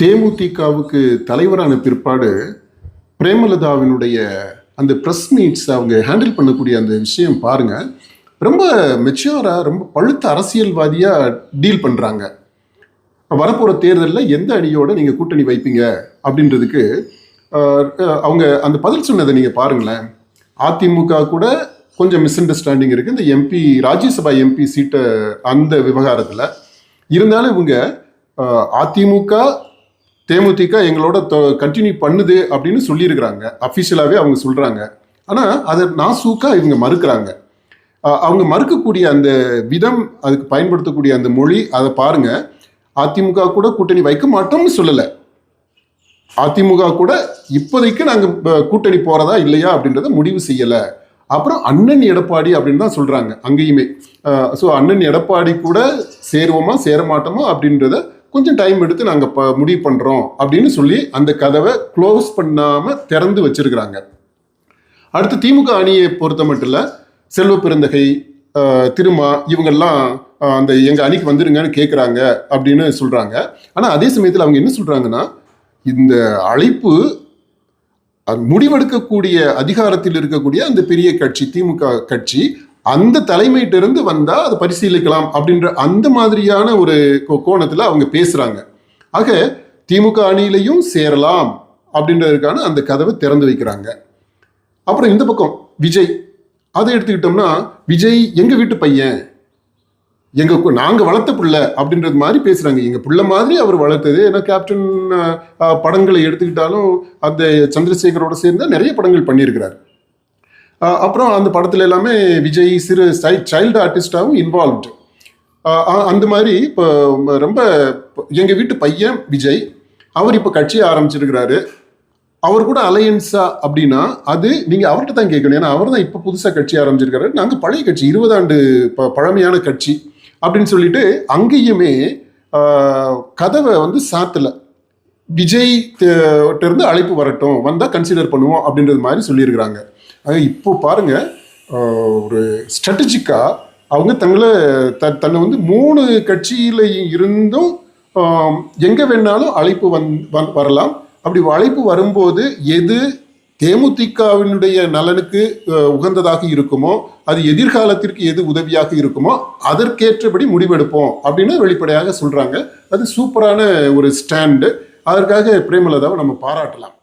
தேமுதிகவுக்கு தலைவரான பிற்பாடு பிரேமலதாவினுடைய அந்த ப்ரெஸ் மீட்ஸ் அவங்க ஹேண்டில் பண்ணக்கூடிய அந்த விஷயம் பாருங்க. ரொம்ப மெச்சூராக ரொம்ப பழுத்த அரசியல்வாதியாக டீல் பண்ணுறாங்க வரப்போகிற தேர்தலில் எந்த அணியோட நீங்கள் கூட்டணி வைப்பீங்க? அப்படின்றதுக்கு அவங்க அந்த பதில் சொன்னதை நீங்கள் பாருங்களேன். அதிமுக கூட கொஞ்சம் மிஸ் அண்டர்ஸ்டாண்டிங் இருக்குது இந்த எம்பி ராஜ்யசபா எம்பி சீட்டை அந்த விவகாரத்தில். இருந்தாலும் இவங்க அதிமுக தேமுதிக எங்களோட கண்டினியூ பண்ணுது அப்படின்னு சொல்லியிருக்கிறாங்க. அஃபிஷியலாகவே அவங்க சொல்கிறாங்க ஆனால் அதை நாசூக்காக இவங்க மறுக்கிறாங்க. அவங்க மறுக்கக்கூடிய அந்த விதம் அதுக்கு பயன்படுத்தக்கூடிய அந்த மொழி அதை பாருங்க. அதிமுக கூட கூட்டணி வைக்க மாட்டோம்னு சொல்லலை. அதிமுக கூட இப்போதைக்கு நாங்கள் கூட்டணி போகிறதா இல்லையா அப்படின்றத முடிவு செய்யலை. அப்புறம் அண்ணன் எடப்பாடி அப்படின்னு தான் சொல்கிறாங்க அங்கேயுமே. ஸோ அண்ணன் எடப்பாடி கூட சேருவோமா சேர மாட்டோமா அப்படின்றத கொஞ்சம் டைம் எடுத்து நாங்கள் ப முடிவு பண்ணுறோம் அப்படின்னு சொல்லி அந்த கதவை க்ளோஸ் பண்ணாமல் திறந்து வச்சிருக்கிறாங்க. அடுத்து திமுக அணியை பொறுத்த மட்டும் இல்லை செல்வ பெருந்தகை திருமா இவங்கெல்லாம் அந்த எங்கள் அணிக்கு வந்துருங்கன்னு கேட்குறாங்க அப்படின்னு சொல்கிறாங்க ஆனால் அதே சமயத்தில் அவங்க என்ன சொல்கிறாங்கன்னா இந்த அழைப்பு முடிவெடுக்கக்கூடிய அதிகாரத்தில் இருக்கக்கூடிய அந்த பெரிய கட்சி திமுக கட்சி அந்த தலைமையிட்டிருந்து வந்தால் அதை பரிசீலிக்கலாம் அப்படின்ற அந்த மாதிரியான ஒரு கோ- அவங்க பேசுகிறாங்க ஆக திமுக அணியிலையும் சேரலாம் அப்படின்றதுக்கான அந்த கதவை திறந்து வைக்கிறாங்க. அப்புறம் இந்த பக்கம் விஜய். அதை எடுத்துக்கிட்டோம்னா விஜய் எங்கள் வீட்டு பையன்? எங்கள் நாங்கள் வளர்த்த பிள்ளை அப்படின்றது மாதிரி பேசுகிறாங்க எங்கள் பிள்ளை மாதிரி அவர் வளர்த்தது. ஏன்னா கேப்டன் படங்களை எடுத்துக்கிட்டாலும் அந்த சந்திரசேகரோட சேர்ந்து நிறைய படங்கள் பண்ணியிருக்கிறார். அப்புறம் அந்த படத்தில் எல்லாமே விஜய் சிறு சைல்டு ஆர்டிஸ்டாகவும் இன்வால்வ்டு அந்த மாதிரி இப்போ ரொம்ப எங்கள் வீட்டு பையன் விஜய் அவர் இப்போ கட்சியை ஆரம்பிச்சிருக்கிறாரு. அவர் கூட அலையன்ஸா அப்படின்னா அது நீங்கள் அவர்கிட்ட தான் கேட்கணும். ஏன்னா அவர் தான் இப்போ புதுசாக கட்சி ஆரம்பிச்சிருக்காரு. நாங்கள் பழைய கட்சி இருபது ஆண்டு ப- பழமையான கட்சி அப்படின்னு சொல்லிட்டு அங்கேயுமே கதவை வந்து சாத்தல. விஜய் இருந்து அழைப்பு வரட்டும் வந்தால் கன்சிடர் பண்ணுவோம் அப்படின்றது மாதிரி சொல்லியிருக்கிறாங்க. அது இப்போ பாருங்கள் ஒரு ஸ்ட்ராட்டஜிக்காக அவங்க தங்களை த தன்னை வந்து மூணு கட்சியிலையும் இருந்தும் எங்கே வேணாலும் அழைப்பு வந் வந் வரலாம். அப்படி அழைப்பு வரும்போது எது தேமுதிகவினுடைய நலனுக்கு உகந்ததாக இருக்குமோ அது எதிர்காலத்திற்கு எது உதவியாக இருக்குமோ அதற்கேற்றபடி முடிவெடுப்போம் அப்படின்னு வெளிப்படையாக சொல்கிறாங்க அது சூப்பரான ஒரு ஸ்டாண்டு. அதற்காக பிரேமலதாவை நம்ம பாராட்டலாம்.